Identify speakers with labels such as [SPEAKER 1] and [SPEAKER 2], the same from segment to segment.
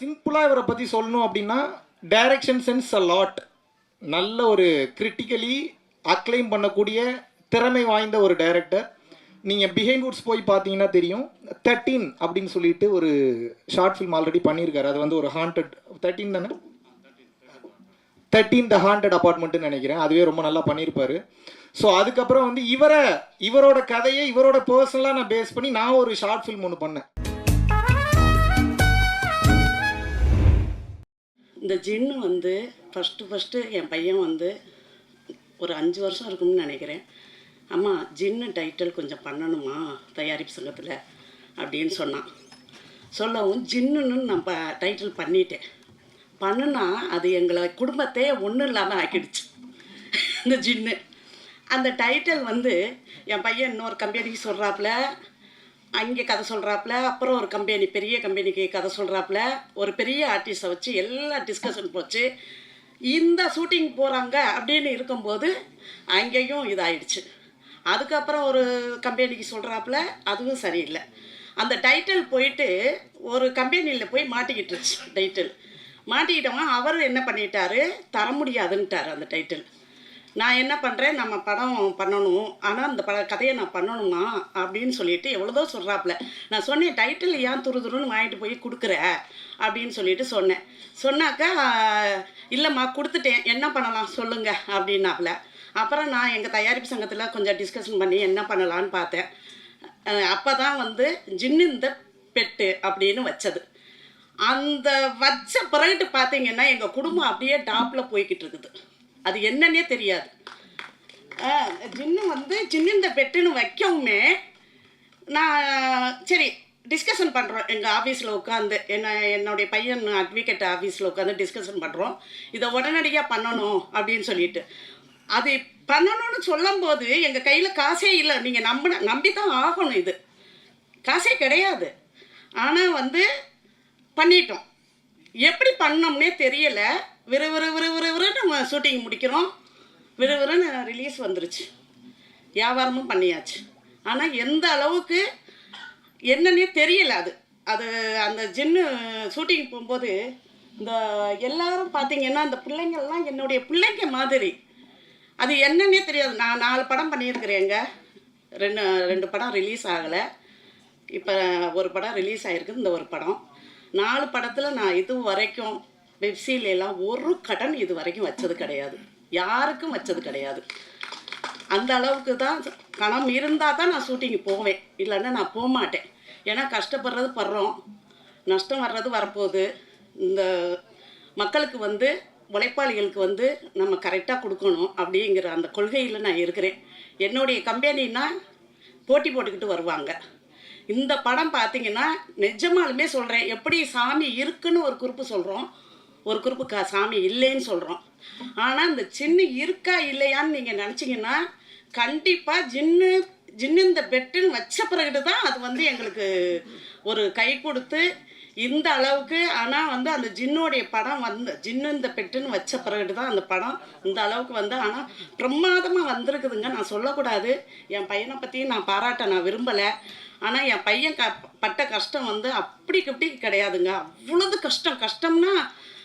[SPEAKER 1] சிம்பிளாக இவரை பற்றி சொல்லணும் அப்படின்னா டைரக்ஷன் சென்ஸ் அ லாட் நல்ல ஒரு கிரிட்டிக்கலி அக்ளைம் பண்ணக்கூடிய திறமை வாய்ந்த ஒரு டைரக்டர் நீங்கள் பிஹைண்ட் வுட்ஸ் போய் பார்த்தீங்கன்னா தெரியும். தேர்ட்டீன் அப்படின்னு சொல்லிட்டு ஒரு ஷார்ட் ஃபிலிம் ஆல்ரெடி பண்ணியிருக்காரு. அது வந்து ஒரு ஹாண்டட் தேர்ட்டீன் தானே? தேர்ட்டீன் த ஹாண்டட் அப்பார்ட்மெண்ட்டுன்னு நினைக்கிறேன். அதுவே ரொம்ப நல்லா பண்ணியிருப்பார். ஸோ அதுக்கப்புறம் வந்து இவரை இவரோட கதையை இவரோட பர்சனலாக நான் பேஸ் பண்ணி நான் ஒரு ஷார்ட் ஃபில்ம் ஒன்று பண்ணேன்.
[SPEAKER 2] இந்த ஜின்னு வந்து ஃபஸ்ட்டு ஃபஸ்ட்டு என் பையன் வந்து ஒரு அஞ்சு வருஷம் இருக்கும்னு நினைக்கிறேன். அம்மா ஜின்னு டைட்டில் கொஞ்சம் பண்ணணுமா? தயாரிப்பு சங்கத்தில்? அப்படின்னு சொன்னான். சொல்லவும் ஜின்னுன்னு நான் ப டைட்டில் பண்ணிட்டேன். பண்ணுனா அது எங்களை குடும்பத்தையே ஒன்றும் இல்லாமல் ஆக்கிடுச்சு. இந்த ஜின்னு அந்த டைட்டில் வந்து என் பையன் இன்னொரு கம்பெனிக்கு சொல்கிறாப்புல அங்கே கதை சொல்கிறாப்புல அப்புறம் ஒரு கம்பெனி பெரிய கம்பெனிக்கு கதை சொல்கிறாப்புல ஒரு பெரிய ஆர்டிஸ்ட்டை வச்சு எல்லாம் டிஸ்கஷன் போச்சு. இந்த ஷூட்டிங் போகிறாங்க அப்படின்னு இருக்கும்போது அங்கேயும் இதாயிடுச்சு. அதுக்கப்புறம் ஒரு கம்பெனிக்கு சொல்கிறாப்புல அதுவும் சரியில்லை. அந்த டைட்டில் போயிட்டு ஒரு கம்பெனியில் போய் மாட்டிக்கிட்டுருச்சு டைட்டில் மாட்டிக்கிட்டவங்க அவர் என்ன பண்ணிட்டாரு? தர முடியாதுன்ட்டார் அந்த டைட்டில் நான் என்ன பண்ணுறேன் நம்ம படம் பண்ணணும். ஆனால் அந்த பட கதையை நான் பண்ணணுமா? அப்படின்னு சொல்லிட்டு எவ்வளோதோ சொல்கிறாப்புல நான் சொன்னேன் டைட்டில் ஏன் துரு துருன்னு வாங்கிட்டு போய் கொடுக்குற? அப்படின்னு சொல்லிட்டு சொன்னேன். சொன்னாக்கா இல்லைம்மா கொடுத்துட்டேன். என்ன பண்ணலாம்? சொல்லுங்க. அப்படின்னாப்புல. அப்புறம் நான் எங்கள் தயாரிப்பு சங்கத்தில் கொஞ்சம் டிஸ்கஷன் பண்ணி என்ன பண்ணலான்னு பார்த்தேன். அப்போ தான் வந்து ஜின்னு இந்த பெட்டு அப்படின்னு வச்சது. அந்த வச்ச பிறகு பார்த்தீங்கன்னா எங்கள் குடும்பம் அப்படியே டாப்பில் போய்கிட்டு இருக்குது. அது என்னன்னே தெரியாது. ஜின்னு வந்து ஜின்னு இந்த பெட்டுன்னு வைக்கவுமே நான் சரி டிஸ்கஷன் பண்ணுறோம் எங்கள் ஆஃபீஸில் உட்காந்து என்ன என்னுடைய பையன் அட்வொகேட் ஆஃபீஸில் உட்காந்து டிஸ்கஷன் பண்ணுறோம் இதை உடனடியாக பண்ணணும் அப்படின்னு சொல்லிட்டு. அது பண்ணணும்னு சொல்லும்போது எங்கள் கையில் காசே இல்லை. நீங்கள் நம்பின நம்பி தான் ஆகணும் இது. காசே கிடையாது. ஆனால் வந்து பண்ணிட்டோம். எப்படி பண்ணோம்னே தெரியலை. விறு விறு விறு விறு விறுன்னு நம்ம ஷூட்டிங் முடிக்கிறோம். விறு விறுன்னு ரிலீஸ் வந்துருச்சு. வியாபாரமும் பண்ணியாச்சு. ஆனால் எந்த அளவுக்கு என்னன்னே தெரியல அது. அது அந்த ஜின்னு ஷூட்டிங் போகும்போது இந்த எல்லாரும் பார்த்தீங்கன்னா அந்த பிள்ளைங்கள்லாம் என்னுடைய பிள்ளைங்க மாதிரி. அது என்னன்னே தெரியாது. நான் நாலு படம் பண்ணியிருக்கிறேங்க. ரெண்டு ரெண்டு படம் ரிலீஸ் ஆகலை. இப்போ ஒரு படம் ரிலீஸ் ஆகிருக்கு இந்த ஒரு படம். நாலு படத்தில் நான் இது வரைக்கும் வெப்சீரியெல்லாம் ஒரு கடன் இது வரைக்கும் வச்சது கிடையாது. யாருக்கும் வச்சது கிடையாது. அந்த அளவுக்கு தான் கணம் இருந்தால் தான் நான் ஷூட்டிங்கு போவேன். இல்லைன்னா நான் போக மாட்டேன். ஏன்னா கஷ்டப்படுறது படுறோம். நஷ்டம் வர்றது வரப்போகுது. இந்த மக்களுக்கு வந்து உழைப்பாளிகளுக்கு வந்து நம்ம கரெக்டாக கொடுக்கணும் அப்படிங்கிற அந்த கொள்கையில் நான் இருக்கிறேன். என்னுடைய கம்பெனின்னா போட்டி போட்டுக்கிட்டு வருவாங்க. இந்த படம் பார்த்தீங்கன்னா நிஜமாலுமே சொல்கிறேன் எப்படி சாமி இருக்குன்னு ஒரு குறிப்பு சொல்கிறோம் ஒரு குறிப்பு கா சாமி இல்லைன்னு சொல்கிறோம் ஆனால் இந்த சின்ன இருக்கா இல்லையான்னு நீங்கள் நினச்சிங்கன்னா கண்டிப்பாக ஜின்னு ஜின்னு இந்த பெட்டுன்னு வச்ச பிறகு தான் அது வந்து எங்களுக்கு ஒரு கை கொடுத்து இந்த அளவுக்கு ஆனால் வந்து அந்த ஜின்னுடைய படம் வந்து ஜின்னு இந்த பெட்டுன்னு வச்ச பிறகு தான் அந்த படம் இந்த அளவுக்கு வந்து ஆனால் பிரமாதமாக வந்திருக்குதுங்க. நான் சொல்லக்கூடாது. என் பையனை பற்றியும் நான் பாராட்ட நான் விரும்பலை. ஆனால் என் பையன் க பட்ட கஷ்டம் வந்து அப்படி இப்படி கிடையாதுங்க. அவ்வளோது கஷ்டம். கஷ்டம்னா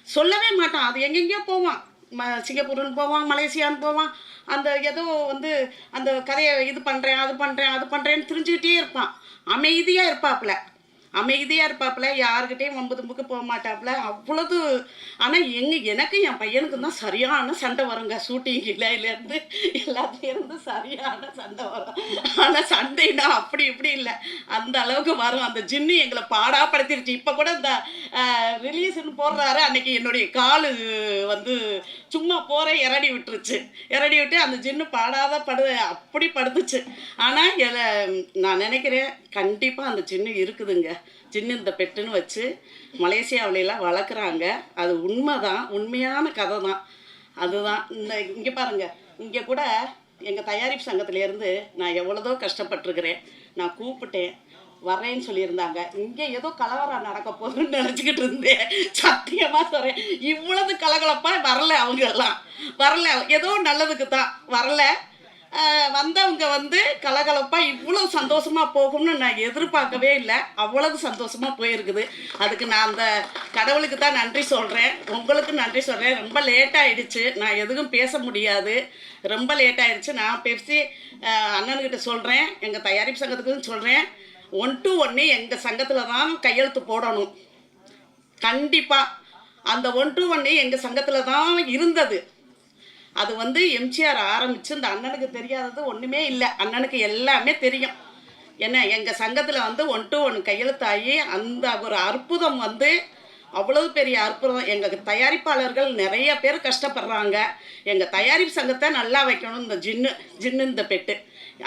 [SPEAKER 2] சொல்லவே மாட்டான். அது எங்கெங்கேயோ போவான். ம சிங்கப்பூருன்னு போவான் மலேசியான்னு போவான். அந்த ஏதோ வந்து அந்த கதையை இது பண்ணுறேன் அது பண்ணுறேன் அது பண்ணுறேன்னு தெரிஞ்சுக்கிட்டே இருப்பான். அமைதியாக இருப்பாப்புல. அமைதியாக இருப்பாப்புல யாருக்கிட்டேயும் வம்பு தும்புக்கு போக மாட்டாப்புல. அவ்வளோது ஆனால் எங்கள் எனக்கு என் பையனுக்கு தான் சரியான சண்டை வருங்க ஷூட்டிங் இருந்து எல்லாத்தையும் இருந்து சரியான சண்டை வரும். ஆனால் சண்டைனா அப்படி இப்படி இல்லை. அந்த அளவுக்கு வரும். அந்த ஜின்னு எங்களை பாடாப்படுத்திருச்சு. இப்போ கூட இந்த ரிலீஸ்னு போடுறாரு. அன்னைக்கு என்னுடைய காலு வந்து சும்மா போகிற இறடி விட்டுருச்சு. இறடி விட்டு அந்த ஜின்னு பாடாத படு அப்படி படுத்துச்சு. ஆனால் நான் நினைக்கிறேன் கண்டிப்பாக அந்த சின்ன இருக்குதுங்க. சின்ன இந்த பெட்டுன்னு வச்சு மலேசியாவிலலாம் வளர்க்குறாங்க. அது உண்மை தான் உண்மையான கதை தான் அதுதான். இந்த இங்கே பாருங்க. இங்கே கூட எங்கள் தயாரிப்பு சங்கத்திலேருந்து நான் எவ்வளோதோ கஷ்டப்பட்டிருக்கிறேன். நான் கூப்பிட்டேன். வரேன்னு சொல்லியிருந்தாங்க. இங்கே ஏதோ கலவரம் நடக்க போகுதுன்னு நினச்சிக்கிட்டு இருந்தேன். சத்தியமாக சொல்கிறேன் இவ்வளவு கலகலப்பாக வரல அவங்க எல்லாம் வரல. ஏதோ நல்லதுக்கு தான் வரல. வந்தவங்க வந்து கலகலப்பாக இவ்வளோ சந்தோஷமாக போகும்னு நான் எதிர்பார்க்கவே இல்லை. அவ்வளவு சந்தோஷமாக போயிருக்குது. அதுக்கு நான் அந்த கடவுளுக்கு தான் நன்றி சொல்கிறேன் உங்களுக்கு நன்றி சொல்கிறேன் ரொம்ப லேட் ஆயிடுச்சு. நான் எதுவும் பேச முடியாது. ரொம்ப லேட் ஆயிடுச்சு. நான் பேசி அண்ணனுக்கிட்ட சொல்கிறேன் எங்கள் தயாரிப்பு சங்கத்துக்கும் சொல்கிறேன் ஒன் டு ஒன்று எங்கள் சங்கத்தில் தான் கையெழுத்து போடணும். கண்டிப்பாக அந்த ஒன் டு ஒன்று எங்கள் சங்கத்தில் தான் இருந்தது. அது வந்து எம்ஜிஆர் ஆரம்பித்து இந்த அண்ணனுக்கு தெரியாதது ஒன்றுமே இல்லை. அண்ணனுக்கு எல்லாமே தெரியும். என்ன எங்கள் சங்கத்தில் வந்து ஒன் டு ஒன் கையெழுத்தாகி அந்த ஒரு அற்புதம் வந்து அவ்வளவு பெரிய அற்புதம். எங்கள் தயாரிப்பாளர்கள் நிறைய பேர் கஷ்டப்படுறாங்க. எங்கள் தயாரிப்பு சங்கத்தை நல்லா வைக்கணும் இந்த ஜின்னு ஜின்னு இந்த பெட்டு.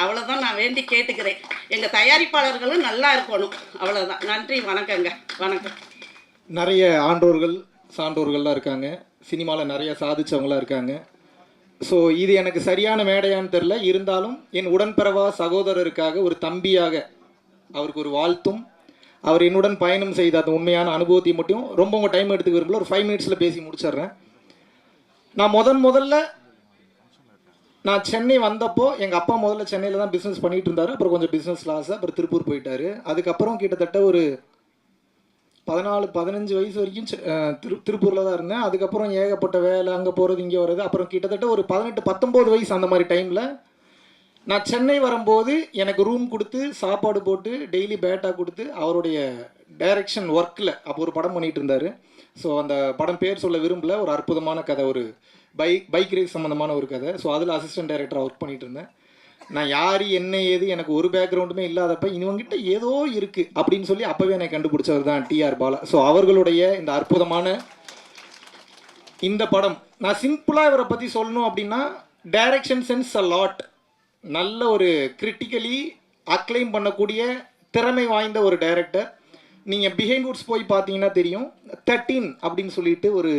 [SPEAKER 2] அவ்வளோதான் நான் வேண்டி கேட்டுக்கிறேன். எங்கள் தயாரிப்பாளர்களும் நல்லா இருக்கணும். அவ்வளோதான் நன்றி வணக்கங்க. வணக்கம்.
[SPEAKER 1] நிறைய ஆண்டோர்கள் சான்றோர்கள்லாம் இருக்காங்க. சினிமாவில் நிறைய சாதிச்சவங்களாம் இருக்காங்க. ஸோ இது எனக்கு சரியான மேடையான்னு தெரில இருந்தாலும் என் உடன்பிறவா சகோதரருக்காக ஒரு தம்பியாக அவருக்கு ஒரு வாழ்த்தும். அவர் என்னுடன் பயணம் செய்த அந்த உண்மையான அனுபவத்தை மட்டும் ரொம்ப உங்கள் டைம் எடுத்துக்க விரும்பல. ஒரு ஃபைவ் மினிட்ஸில் பேசி முடிச்சிடுறேன். நான் முதன் முதல்ல நான் சென்னை வந்தப்போ எங்கள் அப்பா முதல்ல சென்னையில் தான் பிஸ்னஸ் பண்ணிகிட்டு இருந்தார். அப்புறம் கொஞ்சம் பிஸ்னஸ் லாஸ் அப்புறம் திருப்பூர் போயிட்டாரு. அதுக்கப்புறம் கிட்டத்தட்ட ஒரு பதினாலு பதினஞ்சு வயசு வரைக்கும் திரு திருப்பூரில் தான் இருந்தேன். அதுக்கப்புறம் ஏகப்பட்ட வேலை அங்கே போகிறது இங்கே வர்றது. அப்புறம் கிட்டத்தட்ட ஒரு பதினெட்டு பத்தொம்போது வயசு அந்த மாதிரி டைமில் நான் சென்னை வரும்போது எனக்கு ரூம் கொடுத்து சாப்பாடு போட்டு டெய்லி பேட்டா கொடுத்து அவருடைய டைரக்ஷன் ஒர்க்கில் அப்போ ஒரு படம் பண்ணிட்டு இருந்தார். ஸோ அந்த படம் பேர் சொல்ல விரும்பல. ஒரு அற்புதமான கதை ஒரு பைக் பைக் ரேஸ் சம்மந்தமான ஒரு கதை. ஸோ அதில் அசிஸ்டன்ட் டைரக்டராக ஒர்க் பண்ணிட்டு இருந்தேன். நான் யார் என்ன ஏது எனக்கு ஒரு பேக்ரவுண்டுமே இல்லாதப்ப இவங்கிட்ட ஏதோ இருக்குது அப்படின்னு சொல்லி அப்போவே என்னை கண்டுபிடிச்சவர் தான் டிஆர் பாலா. ஸோ அவர்களுடைய இந்த அற்புதமான இந்த படம் நான் சிம்பிளாக இவரை பற்றி சொல்லணும் அப்படின்னா டைரக்ஷன் சென்ஸ் அ லாட் நல்ல ஒரு கிரிட்டிக்கலி அக்ளைம் பண்ணக்கூடிய திறமை வாய்ந்த ஒரு டைரக்டர் நீங்கள் பிஹைண்ட் வுட்ஸ் போய் பார்த்தீங்கன்னா தெரியும். தேர்ட்டீன் அப்படின்னு சொல்லிட்டு ஒரு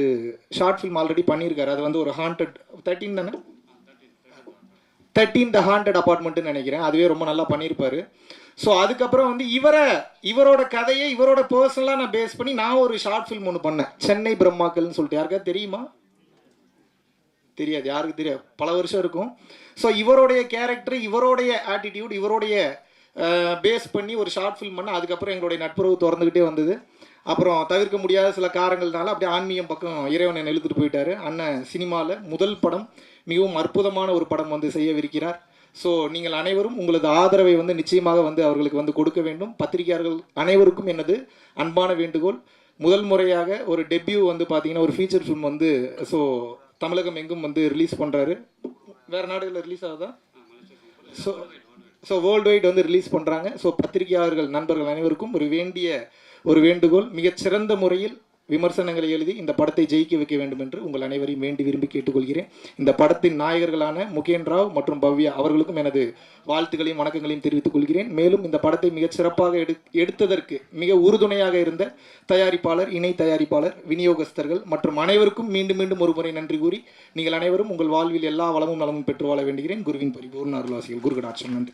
[SPEAKER 1] ஷார்ட் ஃபிலிம் ஆல்ரெடி பண்ணியிருக்காரு. அது வந்து ஒரு ஹாண்டட் தேர்ட்டீன் தானே? தேர்ட்டீன் த ஹாண்டட் அப்பார்ட்மெண்ட்னு நினைக்கிறேன். அதுவே ரொம்ப நல்லா பண்ணியிருப்பாரு. ஸோ அதுக்கப்புறம் வந்து இவரை இவரோட கதையை இவரோட பர்சனலாக நான் பேஸ் பண்ணி நான் ஒரு ஷார்ட் ஃபிலிம் ஒன்று பண்ணேன். சென்னை பிரம்மாக்கள்னு சொல்லிட்டு. யாருக்காவது தெரியுமா? தெரியாது. யாருக்கு தெரியாது. பல வருஷம் இருக்கும். ஸோ இவருடைய கேரக்டர் இவருடைய ஆட்டிடியூட் இவருடைய பேஸ் பண்ணி ஒரு ஷார்ட் ஃபில்ம் பண்ண அதுக்கப்புறம் எங்களுடைய நட்புறவு திறந்துக்கிட்டே வந்தது. அப்புறம் தவிர்க்க முடியாத சில காரணங்கள்னால அப்படியே ஆன்மீகம் பக்கம் இறைவனை இழுத்துட்டு போயிட்டாரு. அண்ணன் சினிமாவில் முதல் படம் மிகவும் அற்புதமான ஒரு படம் வந்து செய்யவிருக்கிறார். ஸோ நீங்கள் அனைவரும் உங்களது ஆதரவை வந்து நிச்சயமாக வந்து அவர்களுக்கு வந்து கொடுக்க வேண்டும். பத்திரிகையாளர்கள் அனைவருக்கும் எனது அன்பான வேண்டுகோள். முதல் முறையாக ஒரு டெபியூ வந்து பார்த்தீங்கன்னா ஒரு ஃபீச்சர் ஃபிலிம் வந்து ஸோ தமிழகம் எங்கும் வந்து ரிலீஸ் பண்ணுறாரு வேறு நாடுகளில் ரிலீஸ் ஆகுதா? ஸோ ஸோ வேர்ல்டு வைட் வந்து ரிலீஸ் பண்ணுறாங்க ஸோ பத்திரிகையாளர்கள் நண்பர்கள் அனைவருக்கும் ஒரு வேண்டிய ஒரு வேண்டுகோள் மிகச்சிறந்த முறையில் விமர்சனங்களை எழுதி இந்த படத்தை ஜெயிக்க வைக்க வேண்டும் என்று உங்கள் அனைவரையும் வேண்டி விரும்பி கேட்டுக்கொள்கிறேன். இந்த படத்தின் நாயகர்களான முகேன் ராவ் மற்றும் பவ்யா அவர்களுக்கும் எனது வாழ்த்துக்களையும் வணக்கங்களையும் தெரிவித்துக் கொள்கிறேன். மேலும் இந்த படத்தை மிகச் சிறப்பாக எடு எடுத்ததற்கு மிக உறுதுணையாக இருந்த தயாரிப்பாளர் இணை தயாரிப்பாளர் விநியோகஸ்தர்கள் மற்றும் அனைவருக்கும் மீண்டும் மீண்டும் ஒரு முறை நன்றி கூறி நீங்கள் அனைவரும் உங்கள் வாழ்வில் எல்லா வளமும் நலமும் பெற்று வாழ வேண்டுகிறேன். குருவின் பரிபூர்ண அருள்வாசிகள் குருகடாட்சம். நன்றி.